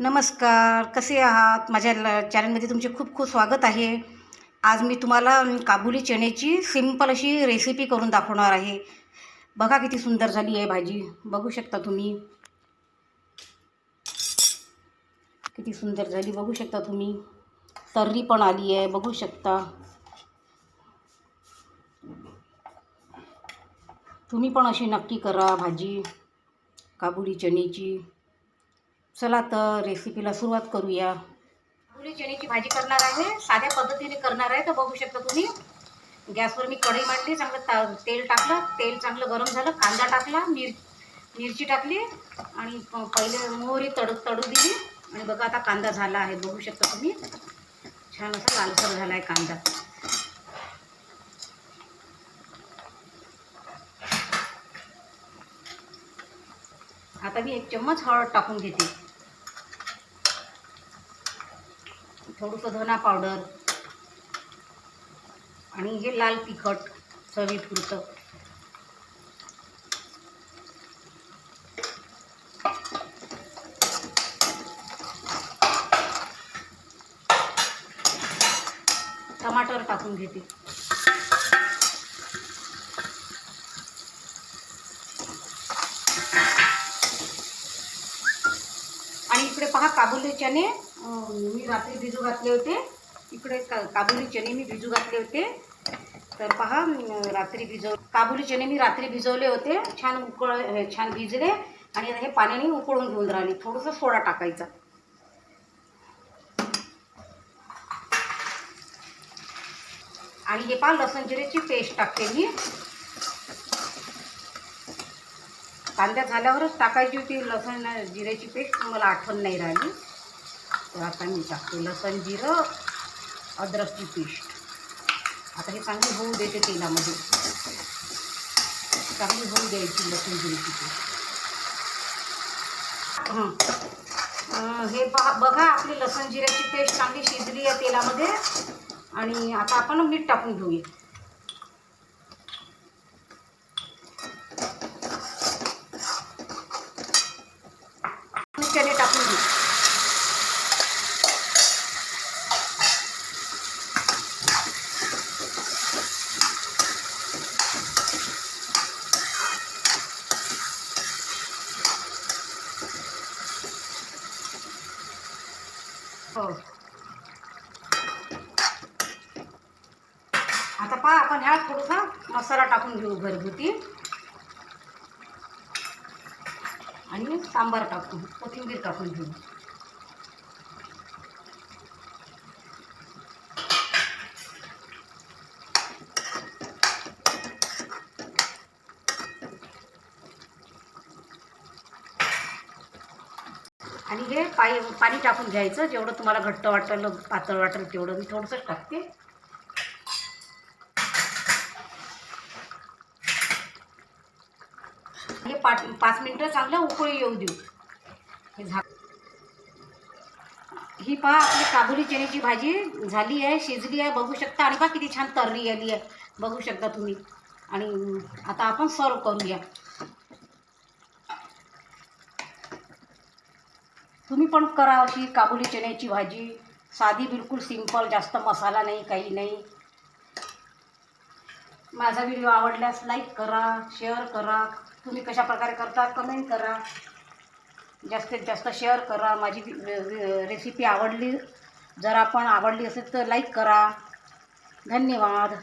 नमस्कार कसे आहात? माझ्या ल चॅनलमध्ये तुमचे खूप खूप स्वागत आहे. आज मी तुम्हाला काबुली चण्याची सिंपल अशी रेसिपी करून दाखवणार आहे. बघा किती सुंदर झाली आहे भाजी. बघू शकता तुम्ही. किती सुंदर झाली बघू शकता तुम्ही. तर्री पण आली आहे बघू शकता. तुम्ही पण अशी नक्की करा भाजी काबुली चण्याची. चला तर रेसिपीला सुरुवात करूया. मुली चण्याची भाजी करणार आहे साध्या पद्धतीने करणार आहे तर बघू शकता तुम्ही. गॅसवर मी कढई मांडली चांगलं ता तेल टाकलं तेल चांगलं गरम झालं कांदा टाकला मिर मिरची टाकली आणि प- पहिले मोहरी तडू तडू दिली आणि बघा आता कांदा झाला आहे बघू शकता तुम्ही. छान असा लालसर झाला आहे कांदा. आता मी एक चम्मच हळद टाकून घेते. थोडंसं धना पावडर आणि हे लाल तिखट चवीपुरतं. टमाटर टाकून घेते. आणि इकडे पहा काबुली चणे मी रात्री भिजू घातले होते. इकडे का काबुली चणे मी भिजू घातले होते. तर पहा रात्री भिजव काबुली चणे मी रात्री भिजवले होते. छान उकळ छान भिजले. आणि हे पाण्याने उकळून घेऊन राहिले. थोडंसं सोडा टाकायचा. आणि हे पहा लसण जिऱ्याची पेस्ट टाकते मी कांद्या झाल्यावरच टाकायची होती. लसण जिऱ्याची पेस्ट मला आठवण नाही राहिली. तर आता मी टाकते लसण जिरं अद्रकची पेस्ट. आता हे चांगली होऊ देते तेलामध्ये. चांगली होऊ द्यायची लसूण जिरीची पेस्ट. हे पहा बघा आपली लसण जिऱ्याची पेस्ट चांगली शिजली आहे तेलामध्ये. आणि आता आपण मीठ टाकून घेऊया चणे टाकून घेऊ हो. आता पहा आपण ह्या थोडासा मसाला टाकून घेऊ घरगुती. आणि सांबार टाकू कोथिंबीर टाकून घेऊ. आणि हे पाय पाणी टाकून घ्यायचं. जेवढं तुम्हाला घट्ट वाटलं पातळ वाटेल तेवढं मी थोडंसंच टाकते. हे पाच पाच मिनटं चांगलं उकळी येऊ देऊ. हे झा ही पहा आपली काबुली चण्याची भाजी झाली आहे शिजली आहे. बघू शकता. आणि पहा किती छान तर्री आली आहे. बघू शकता तुम्ही. आणि आता आपण सर्व करूया. तुम्ही पण करा अशी काबुली चण्याची भाजी. साधी बिलकुल सिंपल जास्त मसाला नाही काही नाही. माझा व्हिडिओ आवडल्यास लाईक करा शेअर करा. तुम्ही कशा प्रकारे करता कमेंट करा. जास्तीत जास्त शेअर करा. माझी रेसिपी आवडली जर आपण आवडली असेल तर लाईक करा. धन्यवाद.